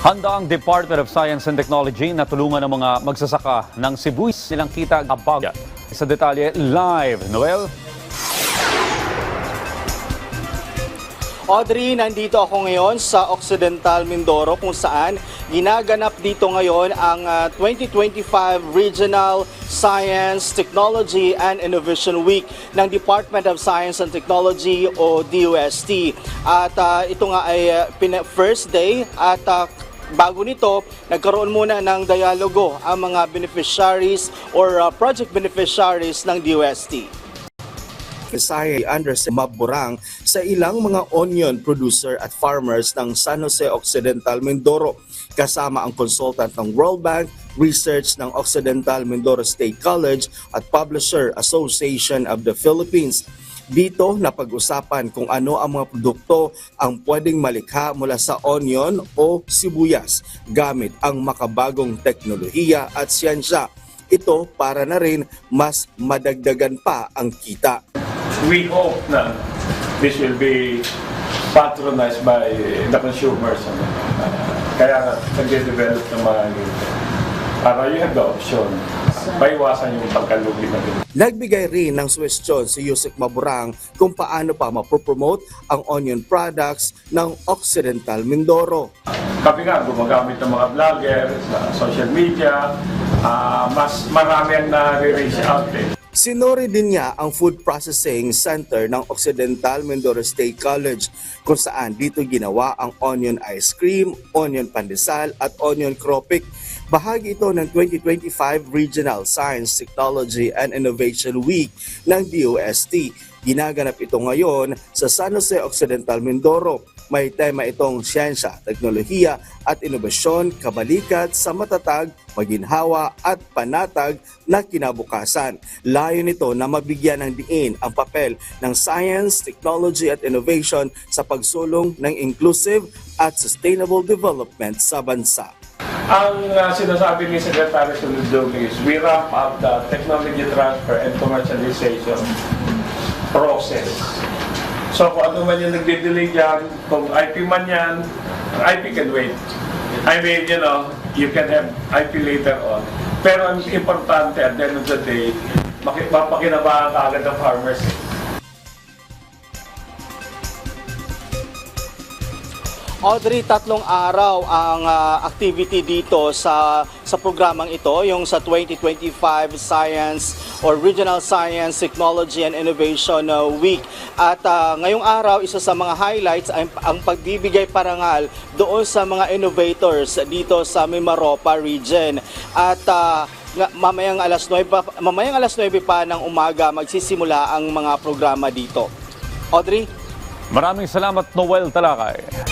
Handa ang Department of Science and Technology na tulungan ng mga magsasaka ng sibuyas silang kita abag. Sa detalye, live. Noel? Audrey, nandito ako ngayon sa Occidental Mindoro kung saan ginaganap dito ngayon ang ah, 2025 Regional Science, Technology and Innovation Week ng Department of Science and Technology o DOST. At ah, ito nga ay ah, pina- first day at ah, Bago nito, nagkaroon muna ng dialogo ang mga beneficiaries or ah, project beneficiaries ng DOST. Visayas Anderson Maburang sa ilang mga onion producer at farmers ng San Jose Occidental Mindoro kasama ang consultant ng World Bank, research ng Occidental Mindoro State College at Publisher Association of the Philippines. Dito napag-usapan kung ano ang mga produkto ang pwedeng malikha mula sa onion o sibuyas gamit ang makabagong teknolohiya at siyensya. Ito para na rin mas madagdagan pa ang kita. we hope na this will be patronized by the consumers. Ano? Kaya nag-develop ng mga ganito. Para you have the option. Paiwasan yung pagkalugi na ganito. Nagbigay rin ng suwestyon si Yusek Maburang kung paano pa mapropromote ang onion products ng Occidental Mindoro. Kami nga, gumagamit ng mga vlogger sa social media. Ah, mas marami ang na-reach out eh. Sinuri din niya ang Food Processing Center ng Occidental Mindoro State College kung saan dito ginawa ang onion ice cream, onion pandesal at onion cropic. Bahagi ito ng 2025 Regional Science, Technology and Innovation Week ng DOST. Ginaganap ito ngayon sa San Jose Occidental Mindoro. May tema itong siyensya, teknolohiya at inobasyon kabalikat sa matatag, maginhawa at panatag na kinabukasan. Layo nito na mabigyan ng diin ang papel ng science, technology at innovation sa pagsulong ng inclusive at sustainable development sa bansa. Ang uh, sinasabi ni Secretary Sunudog is we ramp up the technology transfer and commercialization process. So kung ano man yung nagdidelay dyan, kung IP man yan, IP can wait. I mean, you know, you can have IP later on. Pero ang importante at the end of the day, mapakinabangan ka agad ng farmers. Audrey, tatlong araw ang ah, activity dito sa sa programang ito, yung sa 2025 Science or Regional Science, Technology and Innovation ah, Week. At ah, ngayong araw, isa sa mga highlights ay ang pagbibigay parangal doon sa mga innovators dito sa Mimaropa region. At nga- mamayang alas 9 pa, mamayang alas 9 pa ng umaga magsisimula ang mga programa dito. Audrey? Maraming salamat, Noel Talakay.